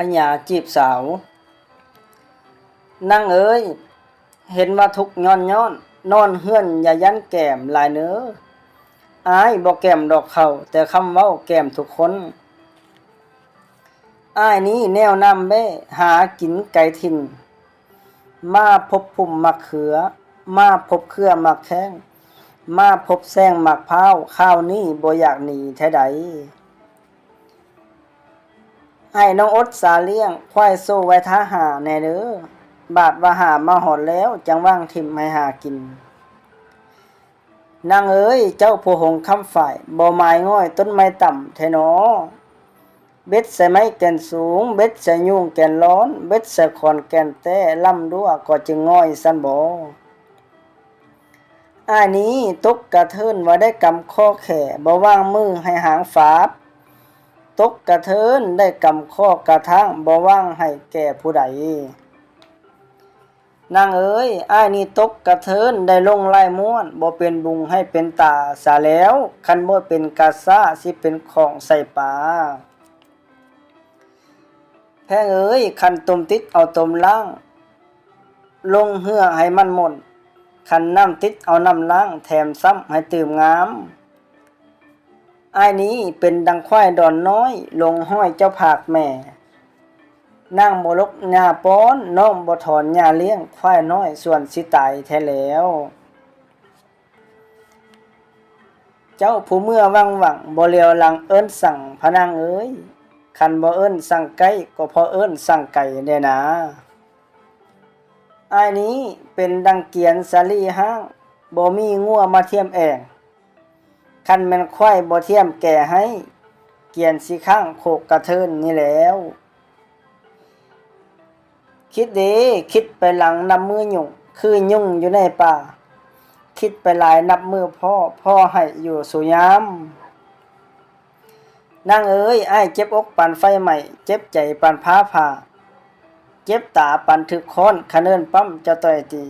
พญาจีบสาว นั่งเอ้ย เห็นว่าทุกย้อนย้อน นอนเฮือนอย่ายันแก้มหลายเนื้ออายบ่แก้มดอกเขาแต่คำเว้าแก้มทุกคนอ้ายนี้แนวนำแม่หากินไก่ถิ่น มาพบพุ่มมักเขือ มาพบเครือมักแข้ง มาพบแซงมักพร้าข้าวนี้บ่อยากหนีแท้ใด ให้น้องอดสาเลี้ยงควายโซ่ไว้ท้าหาแน่เด้อบาดว่าหามาหอดแล้ว จังว่างทิมให้หากิน นางเอ้ย เจ้าผู้หงคำฝ่ายบ่ไม้ง่อย ต้นไม้ต่ำแท้หนอเบ็ดใส่ไม้แก่นสูง เบ็ดใส่ยุงแก่นร้อน เบ็ดใส่ขอนแก่นแต้ล่ำดัวก็จึงง่อยสันบ่อ้ายนี้ตกกระเทินว่าได้กำข้อแข่บ่ว่างมือให้หางฝาบ ตกกระเทินได้กำข้อกระทั่งบ่ว่างให้แก่ผู้ใดนางเอ้ยอ้ายนี่ตกกระเทินได้ลงไล่ม้วนบ่เป็นบุงให้เป็นตาสาแล้ว คันบ่เป็นกาซ่าสิเป็นของใส่ปลาแพงเอ้ยคันต้มติดเอาตมล้าง ลงเหือให้มันหมดคันน้ำติดเอาน้ำล้าง แถมซ้ำให้ตื่มงาม อ้ายนี้เป็นดังควายดอนน้อย ลงห้อยเจ้าผากแม่นั่งบลกหญ้าป้อนน้องบ่ถอนหญ้าเลี้ยงควายน้อยส่วนสิตายแท้แล้ว เจ้าผู้เมื่อวังหวังบ่เลียวหลังเอิ้นสั่งพนางเอ้ยคันบ่เอิ้นสั่งไก่ก็พอเอิ้นสั่งไก่แน่นะอ้ายนี้เป็นดังเกียนสาลีห้างบ่มีงัวมาเทียมแอง คันแม่นควายบ่เทียมแก่ให้ เกียนสิข้างโคกกระเทินนี่แล้ว คิดดีคิดไปหลังนับมือยุ่งคือยุ่งอยู่ในป่า คิดไปหลายนับมือพ่อพ่อให้อยู่สุยามนางเอ้ยไอ้เจ็บอกปันไฟใหม่ เจ็บใจปันพ้าผ่า เจ็บตาปันถึกค้อนคะเนินปั้มจะต่อยตี